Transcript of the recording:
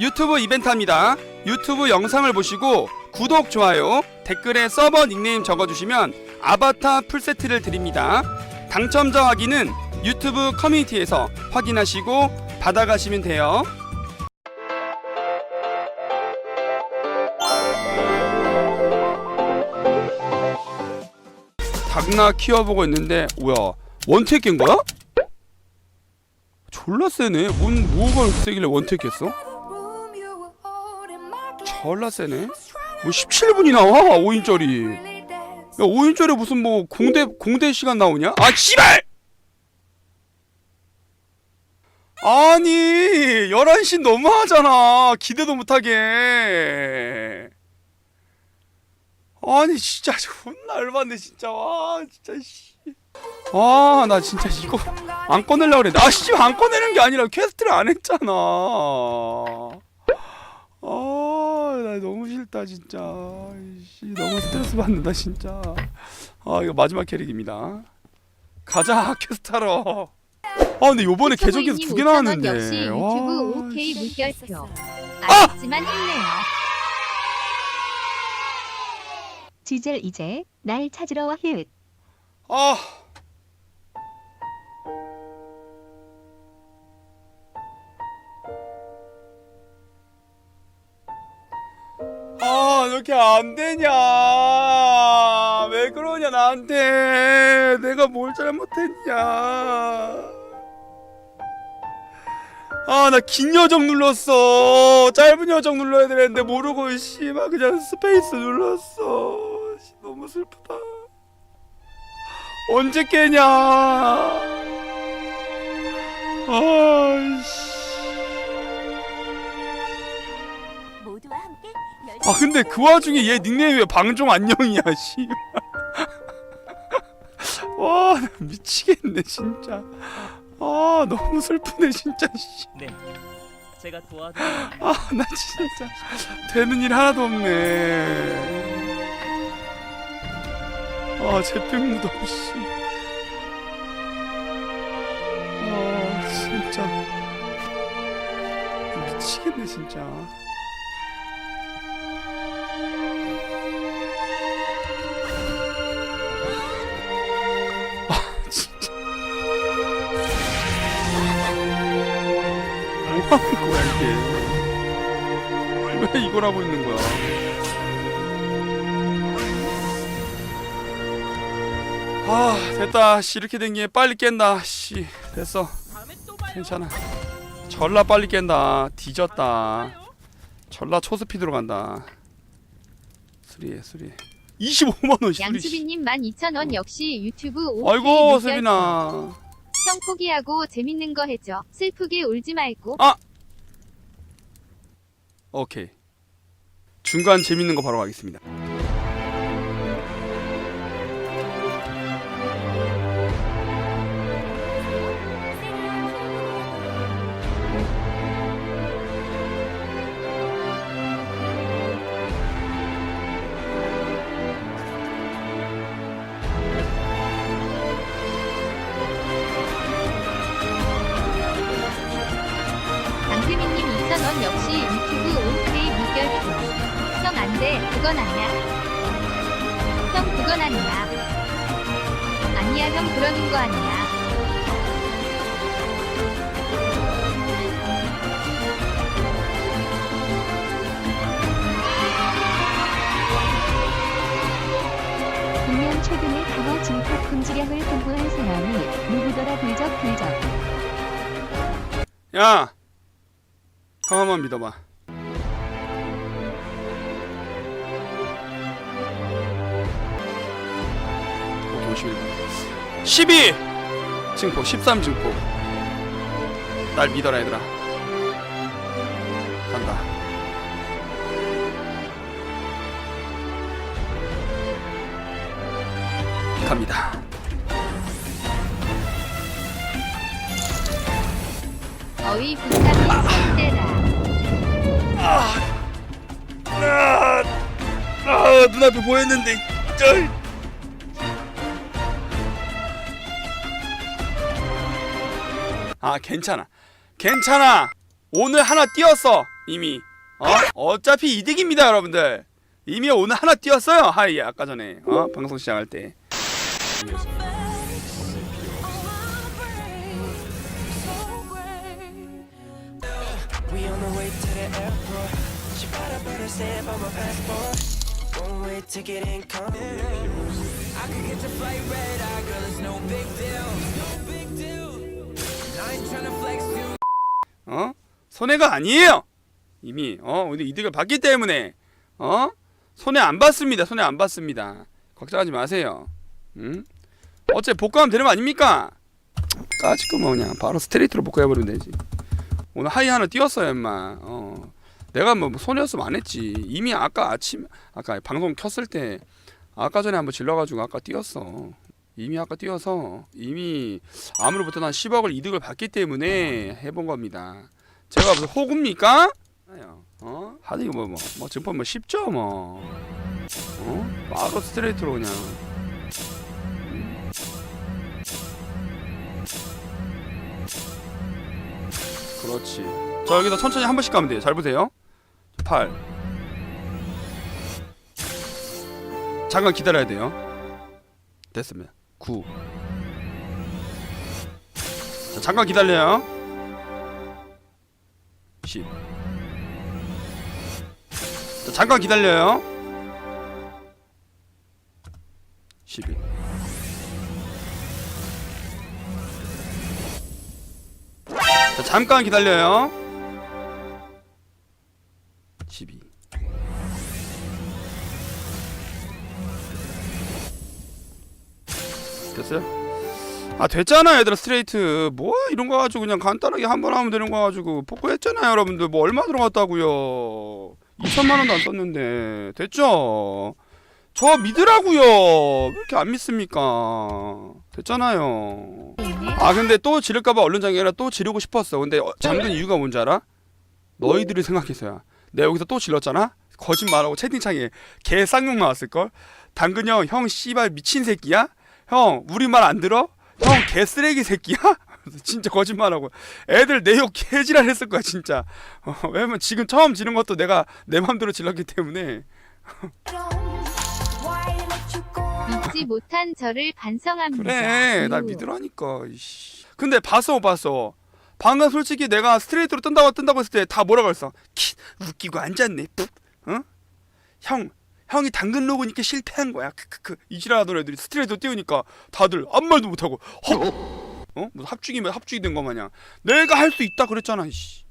유튜브 이벤트입니다. 유튜브 영상을 보시고 구독, 좋아요, 댓글에 서버 닉네임 적어주시면 아바타 풀세트를 드립니다. 당첨자 확인은 유튜브 커뮤니티에서 확인하시고 받아가시면 돼요. 닭나 키워보고 있는데 뭐야 원택 깬 거야? 졸라 세네. 뭔 뭐가 세길래 원택 깼어? 졸라 세네. 뭐 17분이 나와 5인짜리. 야 5인짜리 무슨 뭐 공대 공대 시간 나오냐? 아 씨발! 아니 11시 너무하잖아 기대도 못하게 아니 진짜 존나 열받네 진짜 와 진짜 씨 아 나 진짜 이거 안 꺼내려고 그랬는데 아씨 안 꺼내는 게 아니라 퀘스트를 안 했잖아 너무 싫다 진짜 씨 너무 스트레스 받는다 진짜 아 이거 마지막 캐릭입니다 가자 퀘스트 하러 아 근데 요번에 계정에서 두 개 나왔는데 역시 유튜브 와, OK 씨. 물결표. 아쉽지만 힘내요. 지젤 이제 날 찾으러 와 힛. 아. 아, 이렇게 안 되냐? 왜 그러냐, 나한테? 내가 뭘 잘못했냐? 아, 나 긴 여정 눌렀어. 짧은 여정 눌러야 되는데 모르고 씨막 그냥 스페이스 눌렀어. 씨, 너무 슬프다. 언제 깨냐? 아이씨. 아 근데 그 와중에 얘 닉네임이 왜 방종 안녕이야 씨. 와, 나 미치겠네 진짜. 아 너무 슬프네 진짜 씨. 네, 제가 도와드릴게요. 아나 진짜 되는 일 하나도 없네. 아 제병무도 없이. 아 진짜 미치겠네 진짜. 뭐 거야 이게? 왜 이걸 하고 있는 거야? 아 됐다 씨 이렇게 된 게 빨리 깬다 씨 됐어. 괜찮아 전라 빨리 깬다 뒤졌다 전라 초스피드로 간다 수리해 수리해 25만원 수리 양수빈님 12,000원 역시 유튜브 OK 아이고. 세빈아 형 포기하고 재밌는 거 해줘. 슬프게 울지 말고. 오케이 중간 재밌는 거 바로 가겠습니다 그건 아니야. 형 그건 아니야. 아니야 형 그러는 거 아니야. 분명 최근에 강화 증폭 금지령을 공부한 사람이 누구더라 불적 불적. 야 형아만 믿어봐 51번 12 증폭 13 증폭 날 믿어라 얘들아 간다 갑니다 어이 부탁이 절대라. 아, 아 눈앞에 보였는데 쩔. 아 괜찮아. 괜찮아. 오늘 하나 띄었어 이미. 어? 어차피 이득입니다 여러분들. 이미 오늘 하나 띄웠어요. 하이 아까 전에. 어? 방송 시작할 때 어? 손해가 아니에요. 이미 어 오늘 이득을 봤기 때문에 어? 손해 안 봤습니다. 손해 안 봤습니다. 걱정하지 마세요. 응 어째 복구하면 되는 거 아닙니까? 까짓거 뭐 그냥 바로 스트레이트로 복구해버리면 되지. 오늘 하이 하나 띄웠어요 임마. 어. 내가 뭐 손해였으면 안 했지. 이미 아까 아침 아까 방송 켰을 때 아까 전에 한번 질러가지고 아까 띄웠어 이미 아까 띄워서 이미 아무로부터 난 10억을 이득을 받기 때문에 해본 겁니다. 제가 무슨 호구입니까? 어? 하도 이거 뭐, 뭐, 뭐 증권 뭐 쉽죠 뭐. 어? 바로 스트레이트로 그냥. 음. 그렇지. 자 여기서 천천히 한 번씩 가면 돼요. 잘 보세요. 8. 잠깐 기다려야 돼요. 됐습니다. 9. 자, 잠깐 기다려요. 10. 자, 잠깐 기다려요. 11. 자, 잠깐 기다려요. 됐어요? 아 됐잖아 얘들아 스트레이트 뭐 이런 거 가지고 그냥 간단하게 한 번 하면 되는 거 가지고 복구했잖아요 여러분들 뭐 얼마 들어갔다고요 2천만 원도 안 썼는데 됐죠? 저 믿으라고요 왜 이렇게 안 믿습니까 됐잖아요 아 근데 또 지를까봐 얼른 아니라 또 지르고 싶었어 근데 어, 잠든 이유가 뭔지 알아? 너희들이 생각해서야 내가 여기서 또 질렀잖아? 거짓말하고 채팅창에 개 쌍욕 나왔을걸? 당근 형, 형 씨발 미친 새끼야? 형 우리 말 안 들어? 형 개쓰레기 새끼야? 진짜 거짓말하고 애들 내 욕 개지랄 했을 거야 진짜 어, 왜냐면 지금 처음 지른 것도 내가 내 맘대로 질렀기 때문에 믿지 못한 저를 반성합니다. 그래 날 유. 믿으라니까 이씨. 근데 봤어 못 봤어 방금 솔직히 내가 스트레이트로 뜬다고 뜬다고 했을 때 다 뭐라고 했어 키 웃기고 앉았네 푹 어? 형 형이 당근 로그니까 실패한 거야. 크크크 이지랄하던 애들이 스트레이트로 띄우니까 다들 아무 말도 못하고 헉! 어? 무슨 합죽이면 합죽이 된 거 마냥. 내가 할 수 있다 그랬잖아 이씨